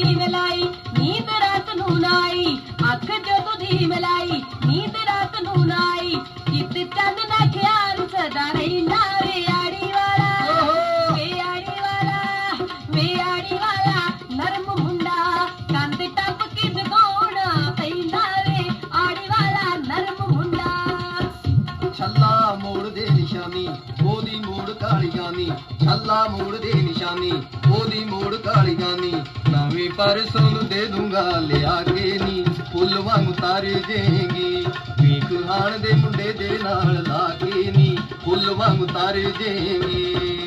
ਦੀਵ ਲਾਈ ਨੀਂਦ ਰਾਤ ਨੂੰ ਨਾਈ। ਅੱਖ ਜਦੋਂ ਦੀਵ ਲਾਈ ਨੀਂਦ ਰਾਤ ਨੂੰ ਨਾਈ। ਚਿੱਤ ਚੰਦ ਨਾ ਖਿਆਲ ਸਦਾ ਰਹਿਣਾ ਵੇ ਆੜੀ ਵਾਲਾ। ਓਹੋ। ਵੇ ਆੜੀ ਵਾਲਾ ਵੇ ਆੜੀ ਵਾਲਾ ਨਰਮ ਮੁੰਡਾ। ਕੰਦ ਟੱਪ ਕੇ ਜਗਾਉਣਾ ਪੈਂਦਾ ਵੇ ਆੜੀ ਵਾਲਾ ਨਰਮ ਮੁੰਡਾ। ਛੱਲਾ ਮੋੜ ਦੇ ਨਿਸ਼ਾਨੀ ਉਹਦੀ ਮੋੜ ਕਾਲੀ ਗਾਨੀ ਛੱਲਾ ਮੋੜ ਦੇ ਨਿਸ਼ਾਨੀ, ਉਹਦੀ ਮੋੜ ਕਾਲੀ ਗਾਨੀ ਨਵੇਂ ਪਰਸੋਂ ਨੂੰ ਦੇ ਦੂੰਗਾ ਲਿਆ ਕੇ ਨੀ, ਫੁੱਲ ਵਾਂਗ ਤਾਰੇ ਦੇਂਗੀ। ਵੇਖ ਹਾਣ ਦੇ ਮੁੰਡੇ ਦੇ ਨਾਲ ਲਾ ਕੇ ਨੀ, ਫੁੱਲ ਵਾਂਗ ਤਾਰੇ ਦੇਂਗੀ।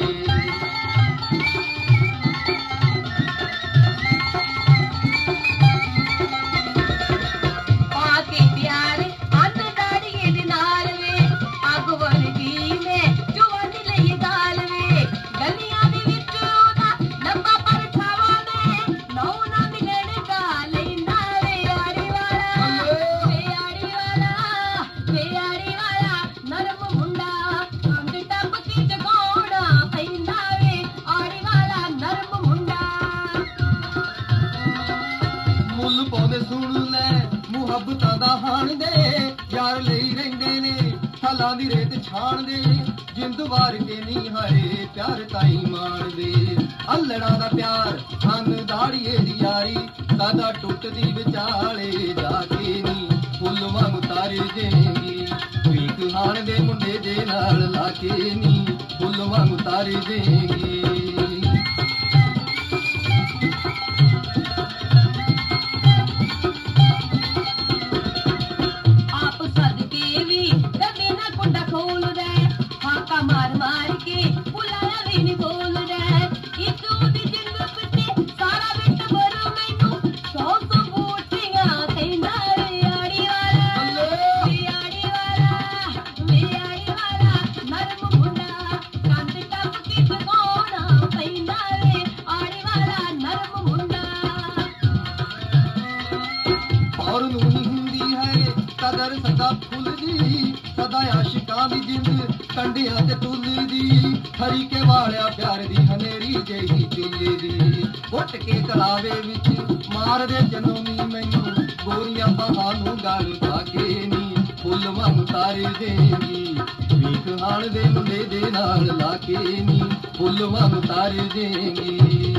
ਮੁੱਲ ਸੁਣ ਲੈ, ਮੁਹੱਬਤਾਂ ਦਾ ਹਾਣ ਦੇ। ਯਾਰ ਲਈ ਰਹਿੰਦੇ ਨੇ ਸਾਲਾਂ ਦੀ ਰੇਤ ਛਾਣ ਦੇ। ਜਿੰਦ ਵਾਰ ਕੇ ਨਹੀਂ ਹਾਏ ਪਿਆਰ ਤਾਈ ਮਾਣਦੇ ਅੱਲੜਾਂ ਦਾ ਪਿਆਰ ਹੰਗ ਦਾੜੀਏ ਦੀ ਯਾਰੀ ਸਾਦਾ ਟੁੱਟਦੀ ਵਿਚਾਲੇ ਜਾ ਕੇ ਨਹੀਂ ਫੁੱਲ ਵਾਂਗ ਤਾਰੇ ਦੇਂਗੀ ਵੇਖ ਹਾਣ ਦੇ ਮੁੰਡੇ ਦੇ ਨਾਲ ਲਾ ਕੇ ਨਹੀਂ ਫੁੱਲ ਵਾਂਗ ਤਾਰੇ ਦੇਂਗੀ ਕਦਰ ਸਦਾ ਫੁੱਲਦੀ ਸਦਾ ਆਸ਼ਿਕਾਂ ਦੀ ਜਿੰਦ ਕੰਡਿਆਂ ਤੇ ਤੁਲਦੀ ਹਰੀ ਕੇ ਵਾਲਿਆ ਪਿਆਰ ਦੀ ਹਨੇਰੀ ਜਿਹੀ ਚੁੱਲਦੀ ਉੱਟ ਕੇ ਤਲਾਵੇ ਵਿੱਚ ਮਾਰਦੇ ਜਨੋਨੀ ਮੈਨੂੰ, ਗੋਰੀਆਂ ਬਾਹਾਂ ਨੂੰ ਗਲ ਪਾ ਕੇ ਨੀ, ਫੁੱਲ ਵਾਂਗ ਤਾਰੇ ਦੇਂਗੀ ਵੇਖ ਹਾਣ ਦੇ ਮੁੰਡੇ ਦੇ ਨਾਲ ਲਾ ਕੇ ਨੀ, ਫੁੱਲ ਵਾਂਗ ਤਾਰੇ ਦੇਂਗੀ